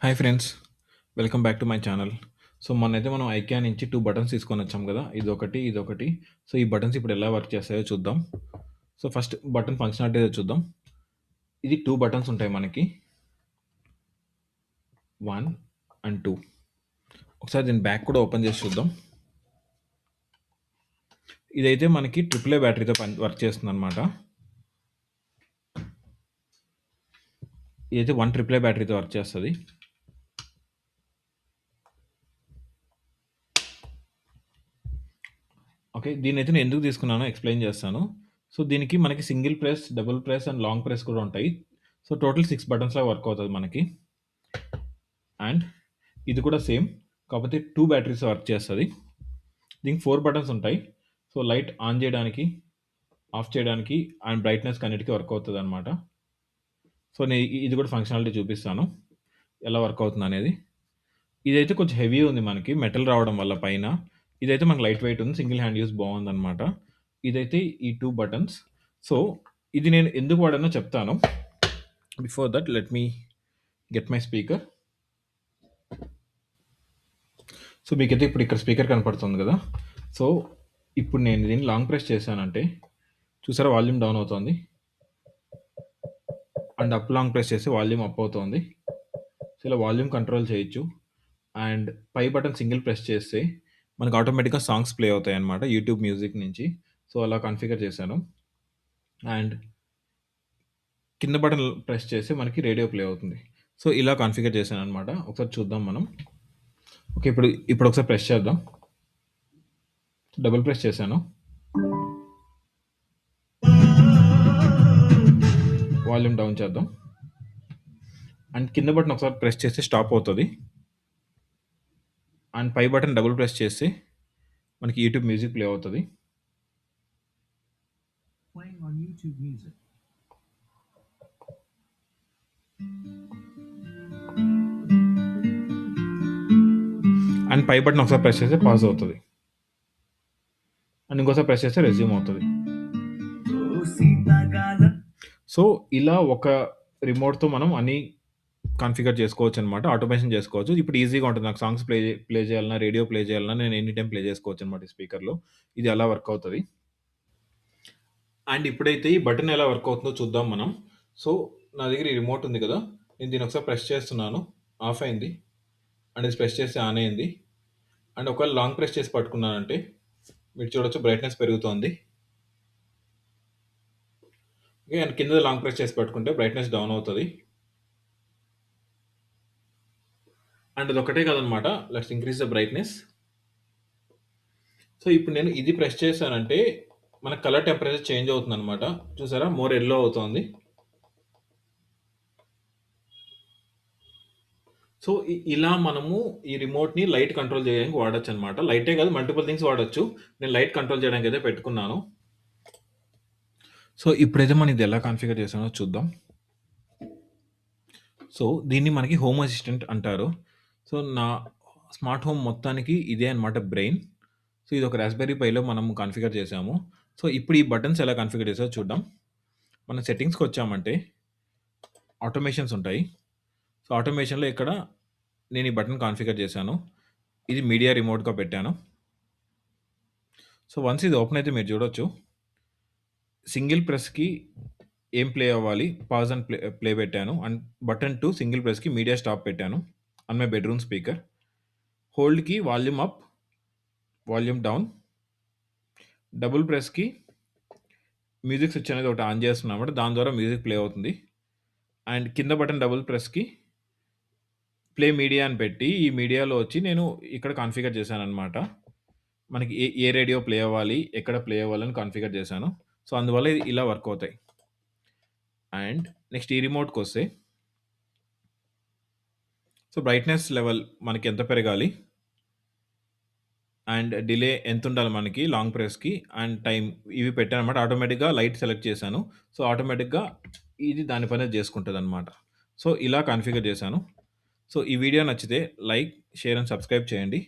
Hi friends welcome back to my channel so మొన్నైతే మనం IKEA నుంచి two buttons తీసుకొని వచ్చాం కదా? ఇది ఒకటి ఇది ఒకటి సో ఈ బటన్స్ ఇప్పుడు ఎలా వర్క్ చేస్తాయో చూద్దాం. సో ఫస్ట్ బటన్ ఫంక్షనాలిటీ చూద్దాం. ఇది టూ బటన్స్ ఉంటాయి మనకి. వన్ అండ్ టూ ఒకసారి దీని బ్యాక్ కూడా ఓపెన్ చేసి చూద్దాం. ఇదైతే మనకి ట్రిపుల్ ఏ బ్యాటరీతో పని వర్క్ చేస్తుంది అనమాట ఇదైతే వన్ ట్రిపుల్ ఏ బ్యాటరీతో వర్క్ చేస్తుంది. ఓకే దీని అయితే నేను ఎందుకు తీసుకున్నానో ఎక్స్ప్లెయిన్ చేస్తాను. సో దీనికి మనకి single press double press and long press కూడా ఉంటాయి. సో టోటల్ సిక్స్ బటన్స్లా వర్క్ అవుతుంది మనకి. అండ్ ఇది కూడా సేమ్ కాకపోతే టూ బ్యాటరీస్ వర్క్ చేస్తుంది. దీనికి ఫోర్ బటన్స్ ఉంటాయి. సో లైట్ ఆన్ చేయడానికి ఆఫ్ చేయడానికి అండ్ బ్రైట్నెస్ అన్నిటికీ వర్క్ అవుతుంది అనమాట సో నేను ఇది కూడా ఫంక్షనాలిటీ చూపిస్తాను. ఎలా వర్క్ అవుతుంది అనేది ఇదైతే కొంచెం హెవీ ఉంది మనకి మెటల్ రావడం వల్ల పైన. ఇదైతే మనకు లైట్ వెయిట్ ఉంది సింగిల్ హ్యాండ్ యూస్ బాగుందన్నమాట. ఇదైతే ఈ టూ బటన్స్. సో ఇది నేను ఎందుకు వాడానో చెప్తాను. Before that let me get my speaker so మీకైతే ఇప్పుడు ఇక్కడ స్పీకర్ కనపడుతుంది కదా. సో ఇప్పుడు నేను దీన్ని లాంగ్ ప్రెస్ చేశానంటే చూసారా వాల్యూమ్ డౌన్ అవుతుంది. అండ్ అప్ లాంగ్ ప్రెస్ చేస్తే వాల్యూమ్ అప్ అవుతుంది. సో ఇలా వాల్యూమ్ కంట్రోల్ చేయొచ్చు. అండ్ పై బటన్ సింగిల్ ప్రెస్ చేస్తే మనకు ఆటోమేటిక్గా సాంగ్స్ ప్లే అవుతాయి అనమాట యూట్యూబ్ మ్యూజిక్ నుంచి. సో అలా కాన్ఫిగర్ చేశాను. అండ్ కింద బటన్ ప్రెస్ చేస్తే మనకి రేడియో ప్లే అవుతుంది. సో ఇలా కాన్ఫిగర్ చేశాను అనమాట ఒకసారి చూద్దాం మనం. ఓకే ఇప్పుడు ఇప్పుడు ఒకసారి ప్రెస్ చేద్దాం. డబుల్ ప్రెస్ చేశాను. వాల్యూమ్ డౌన్ చేద్దాం. అండ్ కింద బటన్ ఒకసారి ప్రెస్ చేస్తే స్టాప్ అవుతుంది. అండ్ పై బటన్ డబుల్ ప్రెస్ చేస్తే మనకి యూట్యూబ్ మ్యూజిక్ ప్లే అవుతుంది. అండ్ పై బటన్ ఒకసారి ప్రెస్ చేస్తే పాజ్ అవుతుంది. అండ్ ఇంకోసారి ప్రెస్ చేస్తే రెజ్యూమ్ అవుతుంది. సో ఇలా ఒక రిమోట్తో మనం అన్ని కాన్ఫిగర్ చేసుకోవచ్చు అనమాట ఆటోమేషన్ చేసుకోవచ్చు. ఇప్పుడు ఈజీగా ఉంటుంది. నాకు సాంగ్స్ ప్లే ప్లే చేయాలన్నా రేడియో ప్లే చేయాలన్నా నేను ఎనీ టైం ప్లే చేసుకోవచ్చు అనమాట ఈ స్పీకర్లో ఇది ఎలా వర్క్ అవుతుంది? అండ్ ఇప్పుడైతే ఈ బటన్ ఎలా వర్క్ అవుతుందో చూద్దాం మనం. సో నా దగ్గర ఈ రిమోట్ ఉంది కదా. నేను దీని ఒకసారి ప్రెస్ చేస్తున్నాను. ఆఫ్ అయింది. అండ్ ఇది ప్రెస్ చేస్తే ఆన్ అయింది. అండ్ ఒకవేళ లాంగ్ ప్రెస్ చేసి పట్టుకున్నానంటే మీరు చూడొచ్చు బ్రైట్నెస్ పెరుగుతోంది. ఓకే అండ్ కింద లాంగ్ ప్రెస్ చేసి పట్టుకుంటే బ్రైట్నెస్ డౌన్ అవుతుంది. అండ్ అది ఒకటే కదనమాట. Let's increase the brightness so ఇప్పుడు నేను ఇది ప్రెస్ చేశానంటే మన కలర్ టెంపరేచర్ చేంజ్ అవుతుంది అనమాట చూసారా? మోర్ ఎల్లో అవుతుంది. సో ఇలా మనము ఈ రిమోట్ని లైట్ కంట్రోల్ చేయడానికి వాడచ్చు అనమాట లైటే కాదు మల్టిపుల్ థింగ్స్ వాడచ్చు. నేను లైట్ కంట్రోల్ చేయడానికి అయితే పెట్టుకున్నాను. సో ఇప్పుడైతే మనం ఇది ఎలా కాన్ఫిగర్ చేసానో చూద్దాం. సో దీన్ని మనకి హోమ్ అసిస్టెంట్ అంటారు. సో నా స్మార్ట్ హోమ్ మొత్తానికి ఇదే అనమాట బ్రెయిన్. సో ఇది ఒక రాస్బెర్రీ పైలో మనం కాన్ఫిగర్ చేసాము. సో ఇప్పుడు ఈ బటన్స్ ఎలా కాన్ఫిగర్ చేసామో చూద్దాం. మన సెట్టింగ్స్కి వచ్చామంటే ఆటోమేషన్స్ ఉంటాయి. సో ఆటోమేషన్లో ఇక్కడ నేను ఈ బటన్ కాన్ఫిగర్ చేశాను. ఇది మీడియా రిమోట్గా పెట్టాను. సో వన్స్ ఇది ఓపెన్ అయితే మీరు చూడొచ్చు. సింగిల్ ప్రెస్కి ఏం ప్లే అవ్వాలి? పాజ్ అండ్ ప్లే ప్లే పెట్టాను. అండ్ బటన్ టు సింగిల్ ప్రెస్కి మీడియా స్టాప్ పెట్టాను. And my bedroom speaker హోల్డ్కి volume up volume down double ప్రెస్కి music switch అనేది ఒకటి ఆన్ చేస్తున్నాం అనమాట దాని ద్వారా మ్యూజిక్ ప్లే అవుతుంది. అండ్ కింద బటన్ డబుల్ ప్రెస్కి ప్లే మీడియా అని పెట్టి ఈ మీడియాలో వచ్చి నేను ఇక్కడ కాన్ఫిగర్ చేశాను అనమాట మనకి ఏ ఏ రేడియో ప్లే అవ్వాలి ఎక్కడ ప్లే అవ్వాలని కాన్ఫిగర్ చేశాను. సో అందువల్ల ఇది ఇలా వర్క్ అవుతాయి. అండ్ నెక్స్ట్ ఈ రిమోట్కి వస్తే సో బ్రైట్నెస్ లెవెల్ మనకి ఎంత పెరగాలి? అండ్ డిలే ఎంత ఉండాలి మనకి? లాంగ్ ప్రెస్కి అండ్ టైం ఇవి పెట్టాను అనమాట ఆటోమేటిక్గా లైట్ సెలెక్ట్ చేశాను. సో ఆటోమేటిక్గా ఇది దానిపైన చేసుకుంటుంది అనమాట సో ఇలా కాన్ఫిగర్ చేశాను. సో ఈ వీడియో నచ్చితే లైక్ షేర్ అండ్ సబ్స్క్రైబ్ చేయండి.